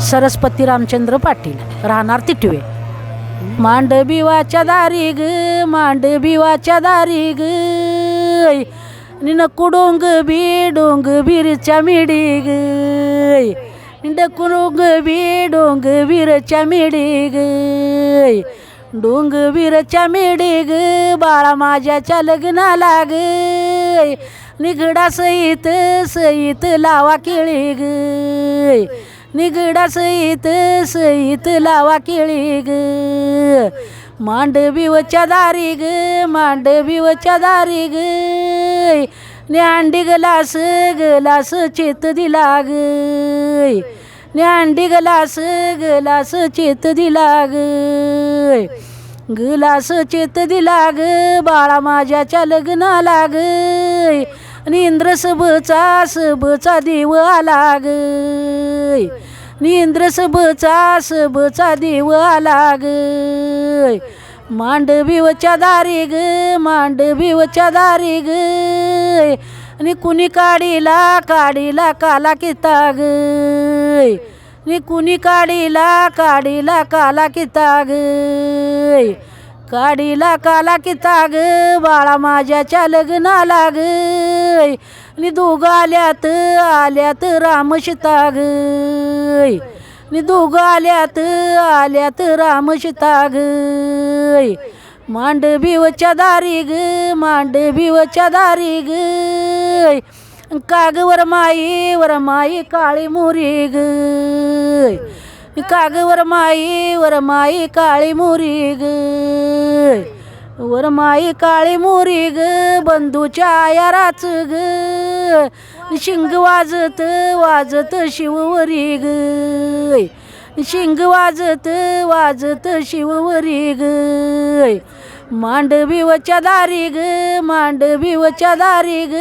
सरस्वती रामचंद्र पाटील राहणार तिटवे. मांडबिवाच्या दारी ग मांडबिवाच्या दारी ग. निनकू डोंग बी डोंग बीरच्या मिडी ग. डकू बी डोंग बीरच्या मिडी ग. डोंग बीरच्या मिडी ग बाळा माझ्याच्या लग्नाला ग. निगडा सहित सहित लावा केळी ग. निगडा सहित सहित लावा केळी ग. मांडबिवच्या दारी ग मांडबिवच्या दारी ग. न्यांडी गलास गलास चेत दिला ग. न्यांडी गलास गलास चेत दिला ग. गलास चेत दिला ग बाळा माझ्याच्या लग्नाला ग. आणि इंद्र सबचा सबचा देव आला ग इंद्र सबचा सबचा देव आला ग दारी ग मांडबिवच्या दारी ग. आणि कुणी काडीला काडीला काला किता ग. कुणी काडीला काडीला काला किता ग. काडीला काला की ताग बाळा माझ्याच्या लग्ना लाग. नि दोघं आल्यात आल्यात राम ताग. नि दोघं आल्यात आल्यात राम सीता ग मांडबिवच्या दारी ग मांडबिवच्या दारी ग कागवर माई वर माई काळी मोरी ग कागवर माई वर माई काळी मोरी ग वर माई काळी मोरी ग बंधूच्या आयाराच ग. शिंग वाजत वाजत शिववरी ग शिंग वाजत वाजत शिववरी ग मांडबिवच्या दारी ग मांडबिवच्या दारी ग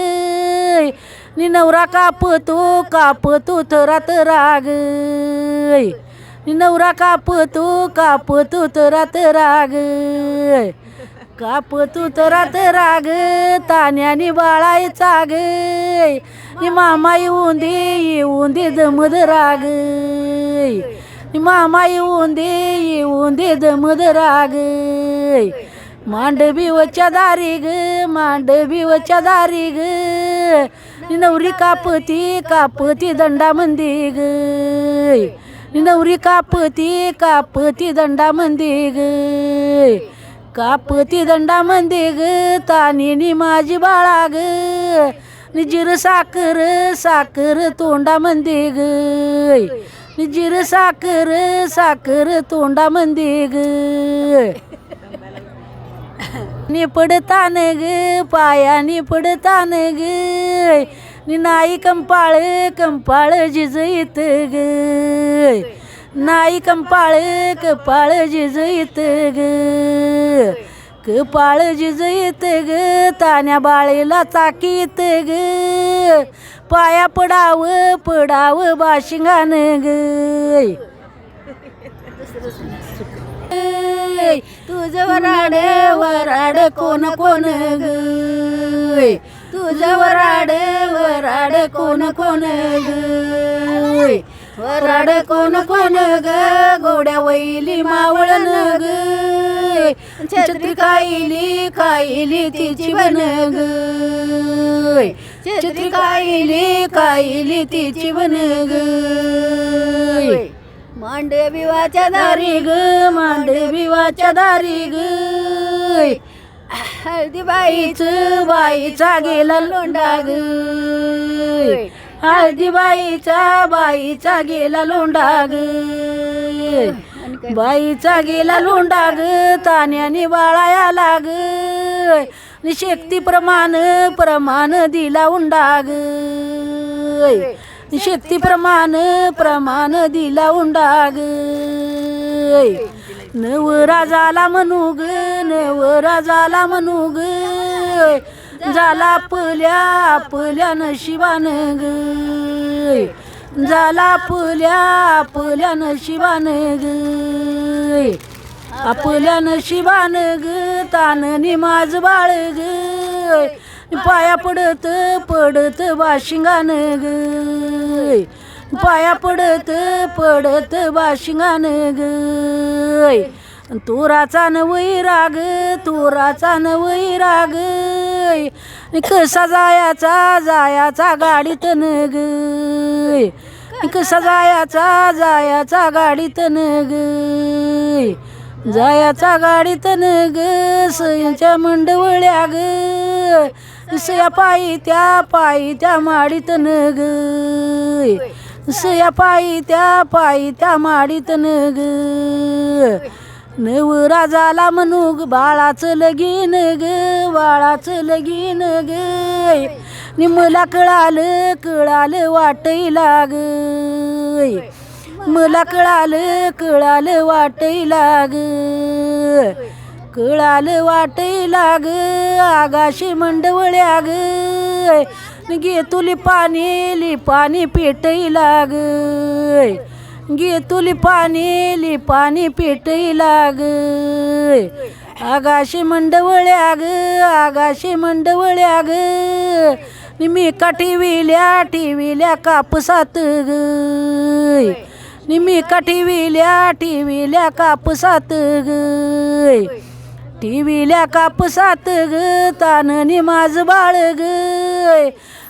नि नवरा कापतो कापतो तरात राग. नवरा कापतो कापतो तरात राग. कापतो तरात राग तान्याने बाळायचा ग मामा येऊन दे येऊन दे दमद राग. मामा येऊन दे येऊन दे दमद राग. मांडबिवच्या दारी ग मांडबिवच्या दारी ग नवरी कापती कापती दंडामंदी ग नवरी कापती कापती दंडा मंदी ग. कापती दंडा मंदी ग तानिनी माझी बाळा ग. निजीर साखर साखर तोंडा मंदी ग. निजीर साखर साखर साखर तोंडामंदी ग. नि पडतान ग पायानी निपडतान ग. नि नाई कंपाळ कंपाळ जिजईत ग. नाई कंपाळ कपाळ जिजईत ग. कपाळ जिजईत ग तान्या बाळेला चाकीत ग. पाया पडाव पडाव बाशिंगान ग. तुझं वराड वराड कोण कोण ग? तुझं वराड वराड कोण कोण ग? वराड कोण कोण ग? गोड्या वैली मावळन ग? छत्री कायली कायली तिची बन ग? छत्री कायली कायली तिची बन ग? मांडविवाच्या दारी ग मांडविवाच्या दारी ग? हळदी बाईच बाईचा गेला लोंडा ग हळदी बाईचा बाईचा गेला लोंडा ग बाईचा गेला लोंडा ग तान्याने बाळाया लाग. शक्ती प्रमाण प्रमाण दिला उंडा ग शक्ती प्रमाण प्रमाण दिला उंडा नवरा नवराजाला म्हणू ग नवराजाला म्हणू ग झाला पल्या आपल्या नशिबान ग झाला आपल्या पल्या नशिबान ग आपल्या नशिबान ग ताननी माझ बाळ ग पाया पडत पडत वाशिंगान ग पाया पडत पडत बाशिंगान गय तोराचा नवई राग तोराचा नवई राग. कसा जायाचा जायाचा गाडीत न गय कसा जायाचा जायाचा गाडीत न गय जायाचा गाडीत न ग सयांच्या मंडवळ्या ग. सया पायी त्या पायी त्या माडीत न सया पायी त्या पायी त्या माडीत न ग नवरा झाला म्हणू बाळाचं लगीन ग बाळाचं लगीन ग. नि मला कळालं कळालं वाटई लाग. मला कळालं कळालं वाटई लाग. कळालं वाटई लाग आगाशी मंडवळ्या ग. गे तुली पाणी ली पाणी पेटई लाग. गे तुली पाणी ली पाणी पेटई लाग. आगाशी मंडवळ्या ग आगाशी मंडवळ्या ग निमिका मी टिविल्या टिविल्या कापसात ग. नि मी टिविल्या टिविल्या कापसात ग. टिविल्या कापसात ग ताननी माझ बाळ ग.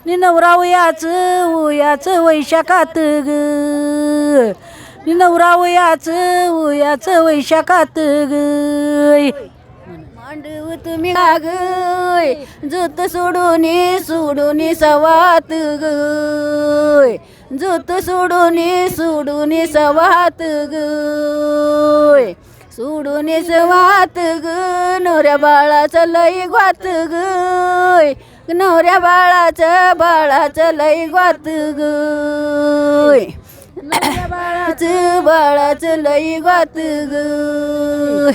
नि नवरा उयाच वैशाखात ग. नि नवरा उयाच वैशाखात ग. मांडव तुम्ही आग जोत सोडून सोडून सवात ग. जोत सोडून सोडून सवात ग. सोडून सवात ग नोऱ्या बाळाचं लय ग्वात गय नवऱ्या बाळाचं बाळाचं लय ग्वात गय बाळाचं बाळाचं लय ग्वात गय